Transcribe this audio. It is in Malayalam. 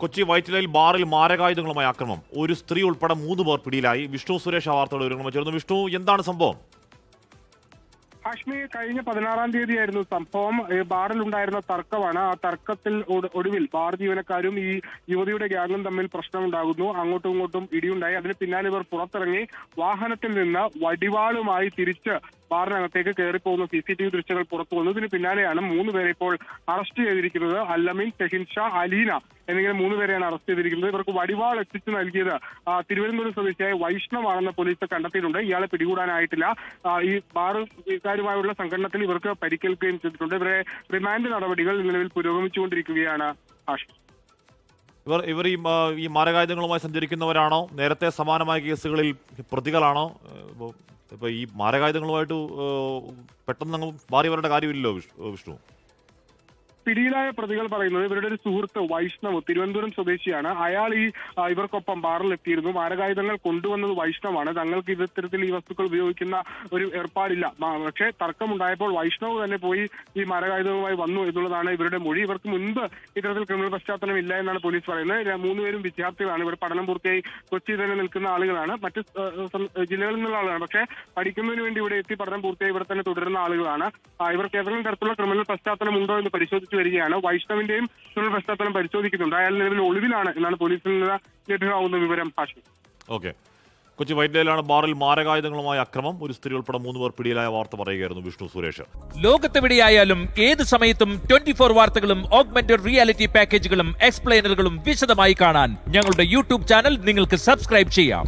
കൊച്ചി വൈറ്റിലയിൽ ബാറിൽ മാരകായുധങ്ങളുമായി ആക്രമം. ഒരു സ്ത്രീ ഉൾപ്പെടെ മൂന്ന് പേർ പിടിയിലായി. വിഷ്ണു സുരേഷ് ആ വിവരങ്ങളും വിവരങ്ങളുമായി ചേർന്നു. വിഷ്ണു എന്താണ് സംഭവം? ഹാഷ്മി കഴിഞ്ഞ പതിനാറാം തീയതിയായിരുന്നു സംഭവം. ബാറിൽ ഉണ്ടായിരുന്ന തർക്കമാണ്. ആ തർക്കത്തിൽ ഒടുവിൽ ബാർ ജീവനക്കാരും ഈ യുവതിയുടെ ഗ്യാങ്ങും തമ്മിൽ പ്രശ്നമുണ്ടാകുന്നു. അങ്ങോട്ടും ഇങ്ങോട്ടും ഇടിയുണ്ടായി. അതിന് പിന്നാലെ ഇവർ പുറത്തിറങ്ങി വാഹനത്തിൽ നിന്ന് വടിവാളുമായി തിരിച്ച് ബാറിനകത്തേക്ക് കയറിപ്പോകുന്ന സി സി ടി വി ദൃശ്യങ്ങൾ പുറത്തു വന്നതിന് പിന്നാലെയാണ് മൂന്ന് പേരെ ഇപ്പോൾ അറസ്റ്റ് ചെയ്തിരിക്കുന്നത്. അല്ലമീൻ ഷെഹിൻ ഷാ അലീന എന്നിങ്ങനെ മൂന്ന് പേരെയാണ് അറസ്റ്റ് ചെയ്തിരിക്കുന്നത്. ഇവർക്ക് വടിവാൾ എത്തിച്ചു നൽകിയത് തിരുവനന്തപുരം സ്വദേശിയായ വൈഷ്ണവാണെന്ന് പോലീസ് കണ്ടെത്തിയിട്ടുണ്ട്. ഇയാളെ പിടികൂടാനായിട്ടില്ല. ഈ ബാറുകാരുമായുള്ള സംഘടനത്തിൽ ഇവർക്ക് പരിക്കേൽക്കുകയും ചെയ്തിട്ടുണ്ട്. ഇവരെ റിമാൻഡ് നടപടികൾ നിലവിൽ പുരോഗമിച്ചുകൊണ്ടിരിക്കുകയാണ് ഇവർ ഇവർ ഈ ഈ മാരകായുധങ്ങളുമായി സഞ്ചരിക്കുന്നവരാണോ? നേരത്തെ സമാനമായ കേസുകളിൽ പ്രതികളാണോ? ഇപ്പൊ ഈ മാരകായുധങ്ങളുമായിട്ട് പെട്ടെന്ന് അങ്ങ് മാറിയവരുടെ കാര്യമില്ലല്ലോ വിഷ്ണു. പിടിയിലായ പ്രതികൾ പറയുന്നത് ഇവരുടെ ഒരു സുഹൃത്ത് വൈഷ്ണവ് തിരുവനന്തപുരം സ്വദേശിയാണ്. അയാൾ ഈ ഇവർക്കൊപ്പം ബാറിലെത്തിയിരുന്നു. മാരകായുധങ്ങൾ കൊണ്ടുവന്നത് വൈഷ്ണവാണ്. തങ്ങൾക്ക് ഇത് ഇത്തരത്തിൽ ഈ വസ്തുക്കൾ ഉപയോഗിക്കുന്ന ഒരു ഏർപ്പാടില്ല. പക്ഷേ തർക്കമുണ്ടായപ്പോൾ വൈഷ്ണവ് തന്നെ പോയി ഈ മാരകായുധവുമായി വന്നു എന്നുള്ളതാണ് ഇവരുടെ മൊഴി. ഇവർക്ക് മുൻപ് ഇത്തരത്തിൽ ക്രിമിനൽ പശ്ചാത്തലം ഇല്ല എന്നാണ് പോലീസ് പറയുന്നത്. മൂന്ന് മൂന്നുപേരും വിദ്യാർത്ഥികളാണ്. ഇവർ പഠനം പൂർത്തിയായി കൊച്ചി തന്നെ നിൽക്കുന്ന ആളുകളാണ്. മറ്റ് ജില്ലകളിൽ നിന്നുള്ള ആളുകളാണ്. പക്ഷേ പഠിക്കുന്നതിന് വേണ്ടി ഇവിടെ എത്തി പഠനം പൂർത്തിയായി ഇവിടെ തന്നെ തുടരുന്ന ആളുകളാണ്. ഇവർക്ക് ഏതെങ്കിലും തരത്തിലുള്ള ക്രിമിനൽ പശ്ചാത്തലം ഉണ്ടോ എന്ന് പരിശോധിച്ചു വരികയാണ്. വൈഷ്ണവിന്റെയും തുടർ പശ്ചാത്തലം പരിശോധിക്കുന്നുണ്ട്. അയാൾ നിലവിൽ ഒളിവിലാണ് എന്നാണ് പോലീസിൽ നിന്ന് ലഭ്യമാവുന്ന വിവരം ഹാഷ്മി ഓക്കെ. കൊച്ചി വൈറ്റിലയിലാണ് ബാറിൽ മാരകായുധങ്ങളുമായ അക്രമം. ഒരു സ്ത്രീ ഉൾപ്പെടെ മൂന്ന് പേർ പിടിയിലായ വാർത്ത പറയുകയായിരുന്നു വിഷ്ണു സുരേഷ്. ലോകത്തെവിടെയായാലും ഏത് സമയത്തും ട്വന്റി ഫോർ വാർത്തകളും ഓഗ്മെന്റഡ് റിയാലിറ്റി പാക്കേജുകളും എക്സ്പ്ലെയിനറുകളും വിശദമായി കാണാൻ ഞങ്ങളുടെ യൂട്യൂബ് ചാനൽ നിങ്ങൾക്ക് സബ്സ്ക്രൈബ് ചെയ്യാം.